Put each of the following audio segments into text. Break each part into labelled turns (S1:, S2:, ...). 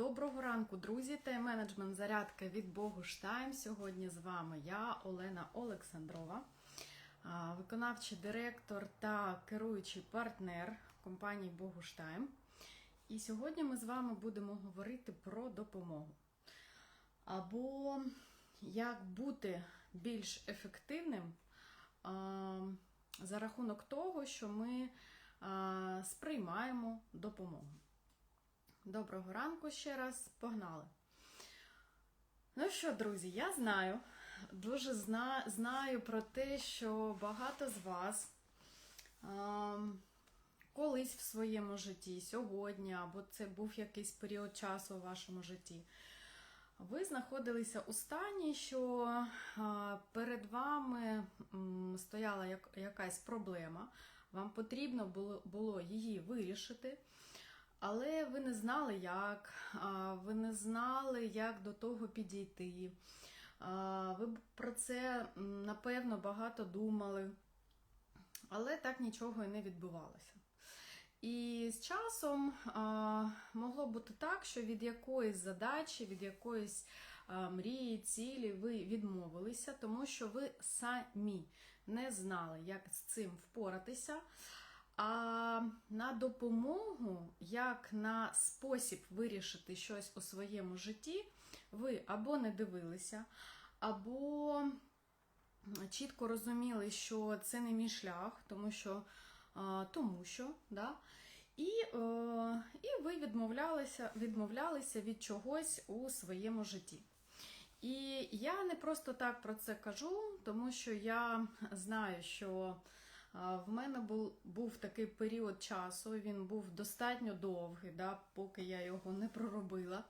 S1: Доброго ранку, друзі! Тайм-менеджмент зарядка від Богуштайм. Сьогодні з вами я, Олена Олександрова, виконавчий директор та керуючий партнер компанії Богуштайм. І сьогодні ми з вами будемо говорити про допомогу. Або як бути більш ефективним за рахунок того, що ми сприймаємо допомогу. Доброго ранку ще раз, погнали. Ну що, друзі, я знаю, дуже зна, знаю про те, що багато з вас а, колись в своєму житті, сьогодні, або це був якийсь період часу у вашому житті, ви знаходилися у стані, що перед вами стояла якась проблема, вам потрібно було її вирішити. Але ви не знали, як, ви не знали, як до того підійти. Ви про це, напевно, багато думали, але так нічого і не відбувалося. І з часом могло бути так, що від якоїсь задачі, від якоїсь мрії, цілі ви відмовилися, тому що ви самі не знали, як з цим впоратися. А на допомогу, як на спосіб вирішити щось у своєму житті, ви або не дивилися, або чітко розуміли, що це не мій шлях, тому що, тому що, да? і, е, і ви відмовлялися, відмовлялися від чогось у своєму житті. І я не просто так про це кажу, тому що я знаю, що В мене був, був такий період часу, він був достатньо довгий, да, поки я його не проробила.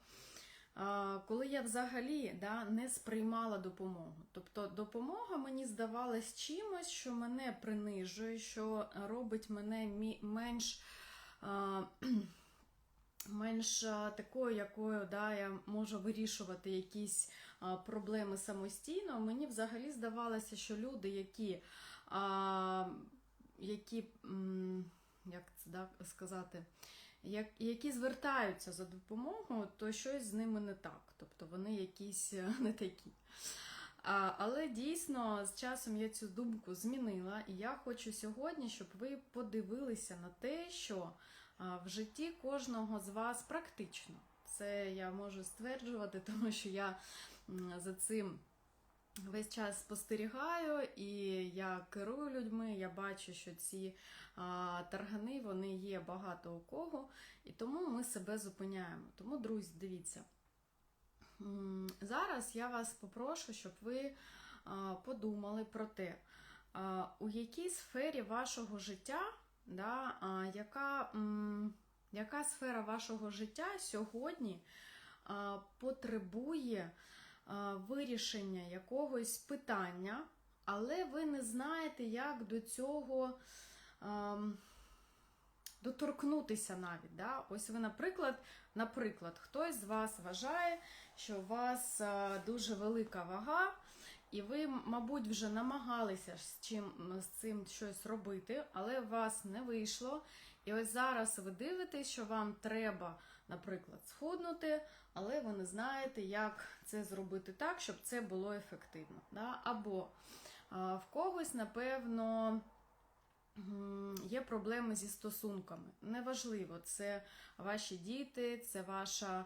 S1: Коли я взагалі да, не сприймала допомогу. Тобто допомога мені здавалась чимось, що мене принижує, що робить мене менш. Менш такою, якою да, я можу вирішувати якісь проблеми самостійно. Мені взагалі здавалося, що люди, які які, як це сказати, як, які звертаються за допомогою, то щось з ними не так. Тобто вони якісь е, не такі. А, але дійсно з часом я цю думку змінила, і я хочу сьогодні, щоб ви подивилися на те, що в житті кожного з вас практично. Це я можу стверджувати, тому що я за цим весь час спостерігаю, і я керую людьми, я бачу, що ці а, таргани вони є багато у кого, і тому ми себе зупиняємо. Тому, друзі, дивіться. Зараз я вас попрошу, щоб ви подумали про те, у якій сфері вашого життя, да, яка, яка сфера вашого життя сьогодні потребує вирішення якогось питання, але ви не знаєте, як до цього ем, доторкнутися навіть. Да? Ось ви, наприклад, наприклад, хтось з вас вважає, що у вас е, дуже велика вага, і ви, мабуть, вже намагалися з, чим, з цим щось робити, але у вас не вийшло. І ось зараз ви дивитесь, що вам треба, наприклад, схуднути, але ви не знаєте, як це зробити так, щоб це було ефективно. Да? Або в когось, напевно, є проблеми зі стосунками. Неважливо, це ваші діти, це ваша.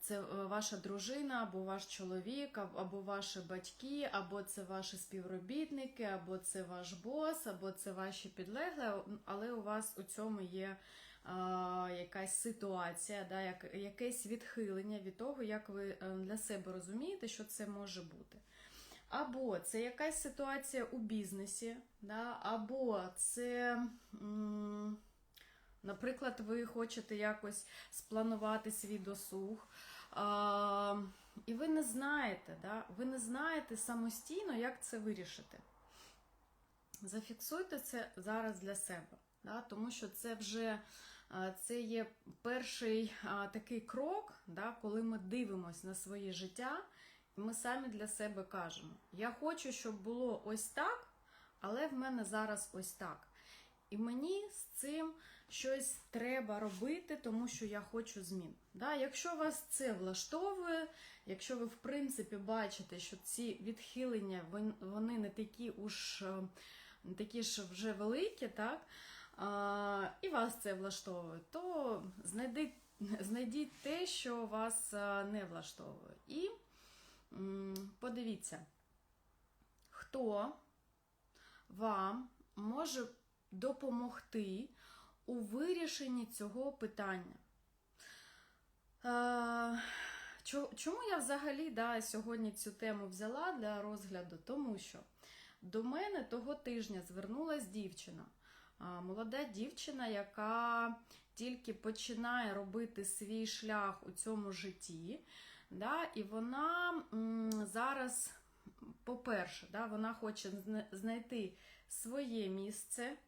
S1: Це е, ваша дружина, або ваш чоловік, або ваші батьки, або це ваші співробітники, або це ваш бос, або це ваші підлеглі, але у вас у цьому є якась ситуація, да, як, якесь відхилення від того, як ви е, для себе розумієте, що це може бути. Або це якась ситуація у бізнесі, да, або це. м, Наприклад, ви хочете якось спланувати свій досуг, а, і ви не знаєте, да? ви не знаєте самостійно, як це вирішити. Зафіксуйте це зараз для себе, да? тому що це вже це є перший такий крок, да? коли ми дивимося на своє життя, і ми самі для себе кажемо: Я хочу, щоб було ось так, але в мене зараз ось так. і мені з цим щось треба робити, тому що я хочу змін. Да? Якщо вас це влаштовує, якщо ви в принципі бачите, що ці відхилення вони не такі уж не такі ж вже великі, так? І вас це влаштовує, то знайдіть, знайдіть те, що вас не влаштовує. І подивіться, хто вам може допомогти у вирішенні цього питання. Чому я взагалі да, сьогодні цю тему взяла для розгляду? Тому що до мене того тижня звернулась дівчина, молода дівчина, яка тільки починає робити свій шлях у цьому житті. Да, і вона зараз, по-перше, да, вона хоче знайти своє місце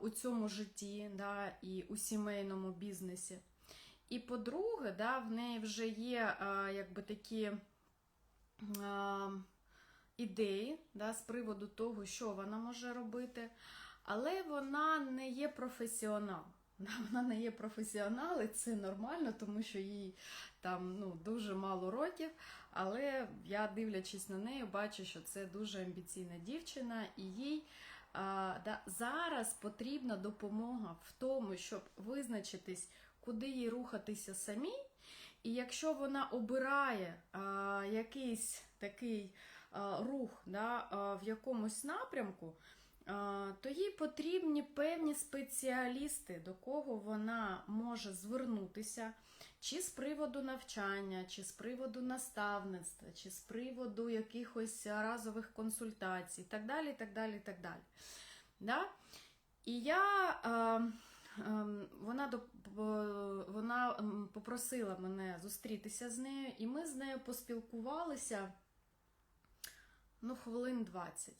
S1: у цьому житті да, і у сімейному бізнесі. І по-друге, да, в неї вже є якби такі ідеї да, з приводу того, що вона може робити, але вона не є професіонал. Вона не є професіонал, і це нормально, тому що їй там ну, дуже мало років. Але я, дивлячись на неї, бачу, що це дуже амбіційна дівчина, і їй а, да, зараз потрібна допомога в тому, щоб визначитись, куди їй рухатися самій. І якщо вона обирає а, якийсь такий а, рух да, а, в якомусь напрямку, то їй потрібні певні спеціалісти, до кого вона може звернутися, чи з приводу навчання, чи з приводу наставництва, чи з приводу якихось разових консультацій, так далі. так далі, так далі. Да? І я, вона, вона попросила мене зустрітися з нею, і ми з нею поспілкувалися ну, хвилин 20.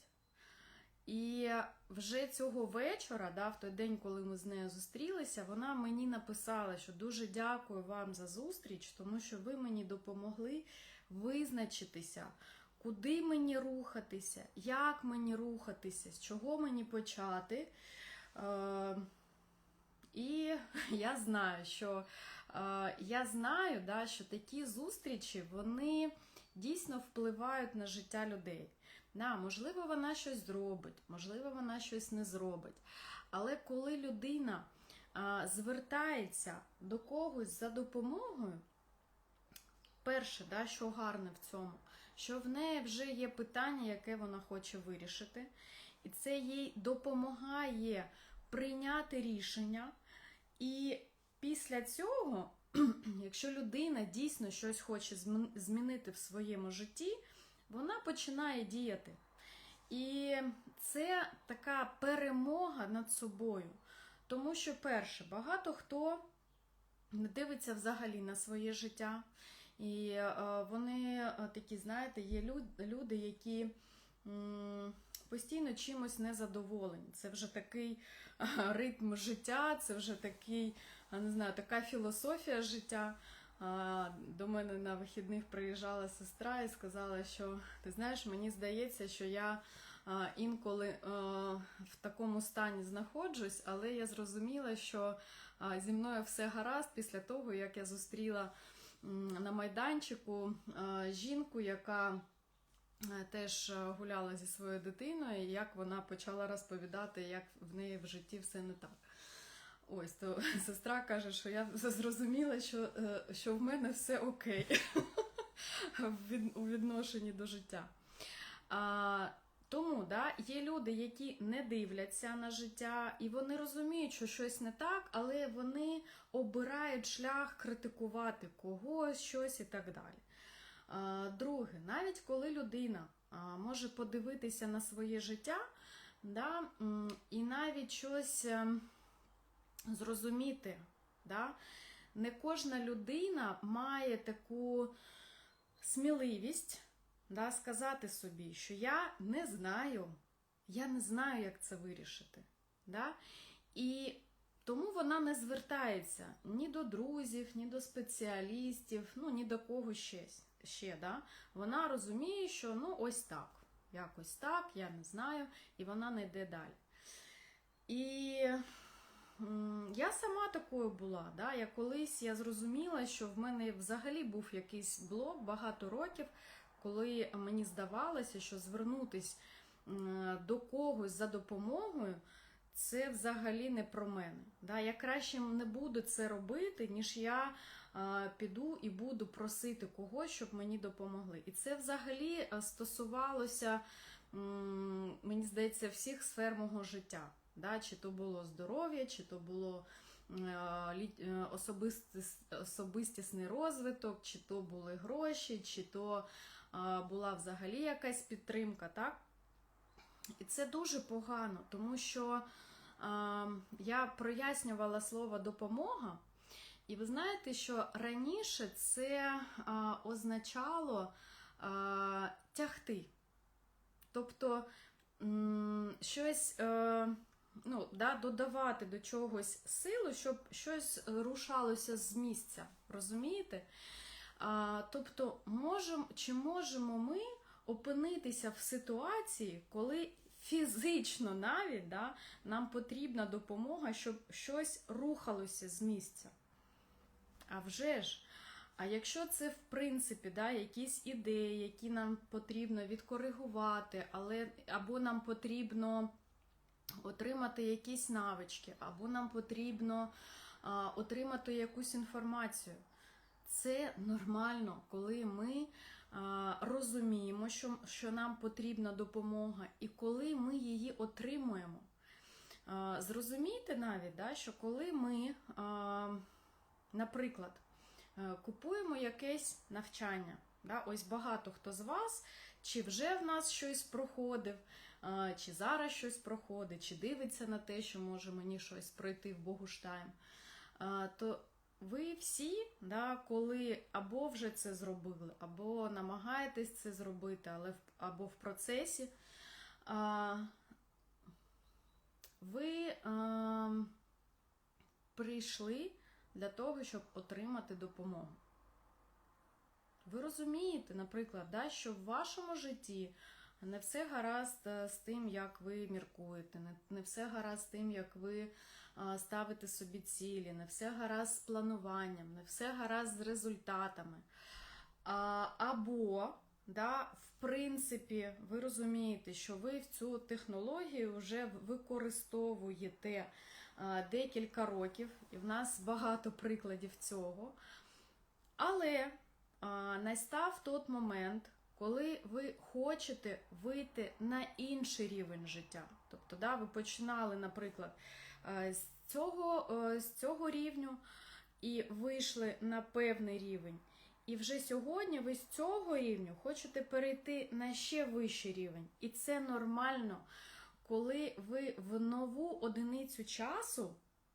S1: І вже цього вечора, да, в той день, коли ми з нею зустрілися, вона мені написала, що дуже дякую вам за зустріч, тому що ви мені допомогли визначитися, куди мені рухатися, як мені рухатися, з чого мені почати. Е, і я знаю, що е, я знаю, да, що такі зустрічі вони дійсно впливають на життя людей. Да, можливо, вона щось зробить, можливо, вона щось не зробить. Але коли людина а, звертається до когось за допомогою, перше, да, що гарне в цьому, що в неї вже є питання, яке вона хоче вирішити, і це їй допомагає прийняти рішення. І після цього, якщо людина дійсно щось хоче змінити в своєму житті, вона починає діяти. І це така перемога над собою. Тому що, перше, багато хто не дивиться взагалі на своє життя. І е, вони е, такі, знаєте, є люди, які постійно чимось незадоволені. Це вже такий е, ритм життя, це вже такий, не знаю, така філософія життя. До мене на вихідних приїжджала сестра і сказала, що ти знаєш, мені здається, що я інколи в такому стані знаходжусь, але я зрозуміла, що зі мною все гаразд після того, як я зустріла на майданчику жінку, яка теж гуляла зі своєю дитиною, і як вона почала розповідати, як в неї в житті все не так. Ось то сестра каже, що я зрозуміла, що, е, що в мене все окей у відношенні до життя. А, тому да, є люди, які не дивляться на життя, і вони розуміють, що щось не так, але вони обирають шлях критикувати когось, щось і так далі. А, друге, навіть коли людина може подивитися на своє життя, да, і навіть щось. Зрозуміти. Да? Не кожна людина має таку сміливість да, сказати собі, що я не знаю, я не знаю, як це вирішити. Да? І тому вона не звертається ні до друзів, ні до спеціалістів, ну, ні до кого ще. ще да? Вона розуміє, що ну ось так, якось так, я не знаю, і вона не йде далі. І я сама такою була. Да? Я колись я зрозуміла, що в мене взагалі був якийсь блок багато років, коли мені здавалося, що звернутись до когось за допомогою. Це взагалі не про мене. Да? Я краще не буду це робити, ніж я піду і буду просити когось, щоб мені допомогли. І це взагалі стосувалося, мені здається, всіх сфер мого життя. Да? Чи то було здоров'я, чи то було е, особистис, особистісний розвиток, чи то були гроші, чи то а, була взагалі якась підтримка. Так? І це дуже погано, тому що я прояснювала слово допомога, і ви знаєте, що раніше це а, означало а, тягти. Тобто м, щось е, ну, да, додавати до чогось силу, щоб щось рушалося з місця. Розумієте? А, тобто, можем, чи можемо ми опинитися в ситуації, коли фізично навіть да, нам потрібна допомога, щоб щось рухалося з місця. А вже ж. А якщо це в принципі да, якісь ідеї, які нам потрібно відкоригувати, але або нам потрібно отримати якісь навички, або нам потрібно отримати якусь інформацію. Це нормально, коли ми розуміємо, що, що нам потрібна допомога, і коли ми її отримуємо. Зрозумійте навіть, да, що коли ми, наприклад, е, купуємо якесь навчання, да, ось багато хто з вас, чи вже в нас щось проходив, чи зараз щось проходить, чи дивиться на те, що може мені щось пройти в Богуштайм, то ви всі, да, коли або вже це зробили, або намагаєтесь це зробити, але або в процесі, ви прийшли для того, щоб отримати допомогу. Ви розумієте, наприклад, да, що в вашому житті не все гаразд е, з тим, як ви міркуєте, не, все гаразд з тим, як ви ставите собі цілі, не все гаразд з плануванням, не все гаразд з результатами. Або, да, в принципі, ви розумієте, що ви в цю технологію вже використовуєте декілька років, і в нас багато прикладів цього. Але настав той момент, коли ви хочете вийти на інший рівень життя. Тобто, да, ви починали, наприклад, е, з цього, е, з цього рівню і вийшли на певний рівень. І вже сьогодні ви з цього рівню хочете перейти на ще вищий рівень. І це нормально, коли ви в нову одиницю часу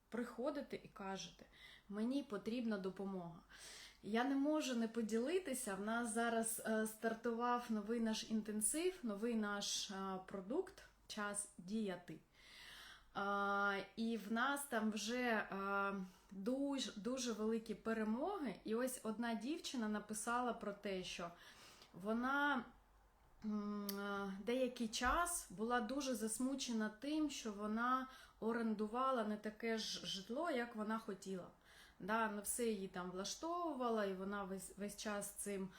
S1: приходите і кажете, мені потрібна допомога. Я не можу не поділитися. В нас зараз е, стартував новий наш інтенсив, новий наш е, продукт час діяти. І в нас там вже дуже, дуже великі перемоги. І ось одна дівчина написала про те, що вона е, деякий час була дуже засмучена тим, що вона орендувала не таке ж житло, як вона хотіла. Да, не все її там влаштовувало, і вона весь, весь час цим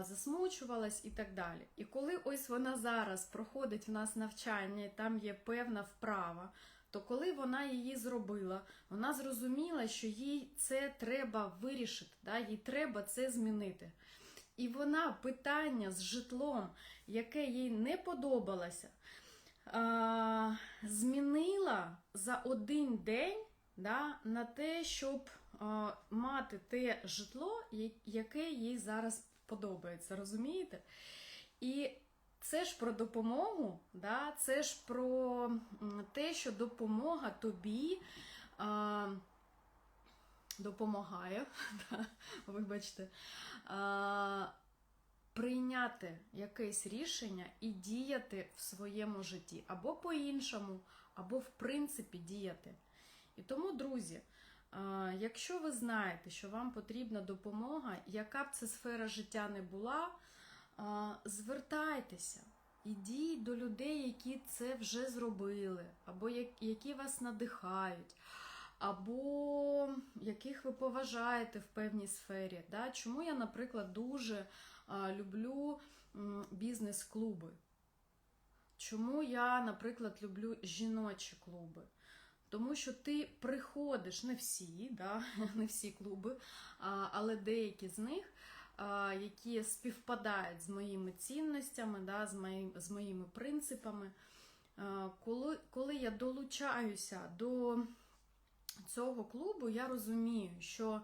S1: засмучувалась і так далі. І коли ось вона зараз проходить в нас навчання, і там є певна вправа, то коли вона її зробила, вона зрозуміла, що їй це треба вирішити, да, їй треба це змінити. І вона питання з житлом, яке їй не подобалося, змінила за один день да, на те, щоб а, мати те житло, яке їй зараз подобається, розумієте? І це ж про допомогу, да? це ж про те, що допомога тобі а, допомагає, да, вибачте, а, прийняти якесь рішення і діяти в своєму житті, або по-іншому, або в принципі діяти. І тому, друзі, якщо ви знаєте, що вам потрібна допомога, яка б це сфера життя не була, звертайтеся. Ідіть до людей, які це вже зробили, або які вас надихають, або яких ви поважаєте в певній сфері. Да? Чому я, наприклад, дуже люблю бізнес-клуби? Чому я, наприклад, люблю жіночі клуби? Тому що ти приходиш, не всі, да, не всі клуби, але деякі з них, які співпадають з моїми цінностями, да, з, моїм, з моїми принципами. Коли, коли я долучаюся до цього клубу, я розумію, що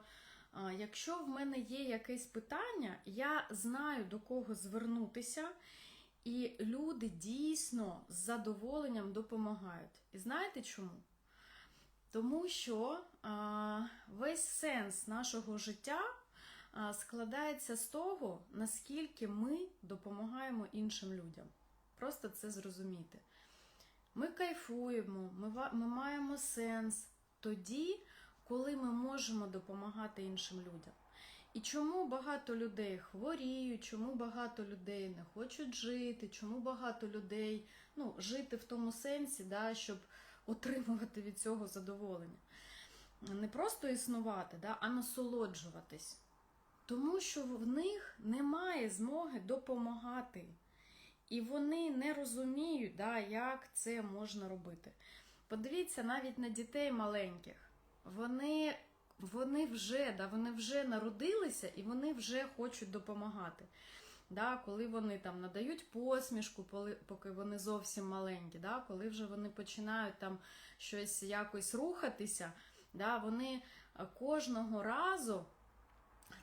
S1: якщо в мене є якесь питання, я знаю до кого звернутися. І люди дійсно з задоволенням допомагають. І знаєте чому? Тому що весь сенс нашого життя складається з того, наскільки ми допомагаємо іншим людям. Просто це зрозуміти. Ми кайфуємо, ми, ми маємо сенс тоді, коли ми можемо допомагати іншим людям. І чому багато людей хворіють, чому багато людей не хочуть жити, чому багато людей ну, жити в тому сенсі, да, щоб отримувати від цього задоволення. Не просто існувати, да, а насолоджуватись. Тому що в них немає змоги допомагати. І вони не розуміють, да, як це можна робити. Подивіться навіть на дітей маленьких. Вони, вони, вже, да, вони вже народилися і вони вже хочуть допомагати. Да, коли вони там надають посмішку, поки вони зовсім маленькі, да, коли вже вони починають там щось якось рухатися, да, вони е, кожного разу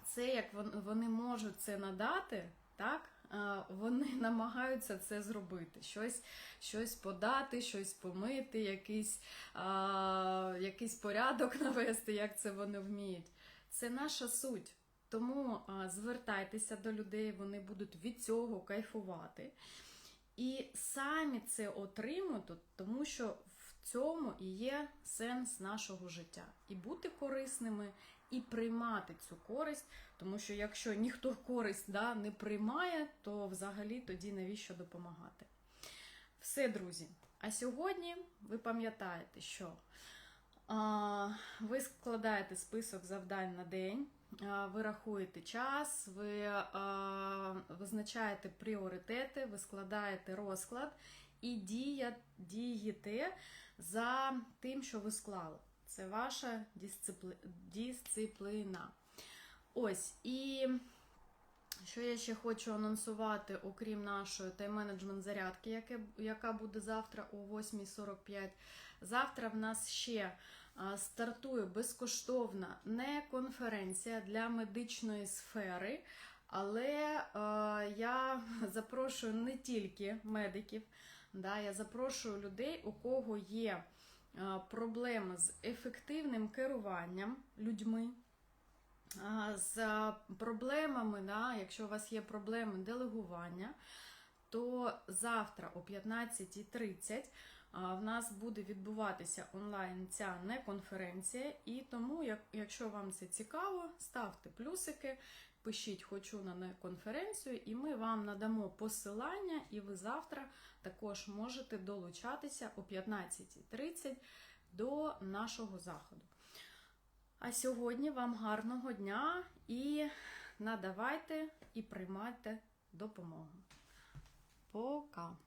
S1: це як вони можуть це надати, так, е, вони намагаються це зробити. Щось, щось подати, щось помити, якийсь, а, якийсь порядок навести, як це вони вміють. Це наша суть. Тому звертайтеся до людей, вони будуть від цього кайфувати. І самі це отримують, тому що в цьому і є сенс нашого життя. І бути корисними, і приймати цю користь, тому що якщо ніхто користь да, не приймає, то взагалі тоді навіщо допомагати? Все, друзі. А сьогодні ви пам'ятаєте, що а, ви складаєте список завдань на день, ви рахуєте час, ви а, визначаєте пріоритети, ви складаєте розклад і дієте за тим, що ви склали. Це ваша дисципліна. Ось, і що я ще хочу анонсувати, окрім нашої тайм-менеджмент зарядки, яка буде завтра о 8.45. Завтра в нас ще стартує безкоштовна не конференція для медичної сфери, але я запрошую не тільки медиків, да, я запрошую людей, у кого є проблеми з ефективним керуванням людьми. З проблемами, да, якщо у вас є проблеми делегування, то завтра о 15.30 а, в нас буде відбуватися онлайн ця не конференція, і тому, якщо вам це цікаво, ставте плюсики, пишіть хочу на конференцію, і ми вам надамо посилання, і ви завтра також можете долучатися о 15.30 до нашого заходу. А сьогодні вам гарного дня і надавайте і приймайте допомогу. Пока!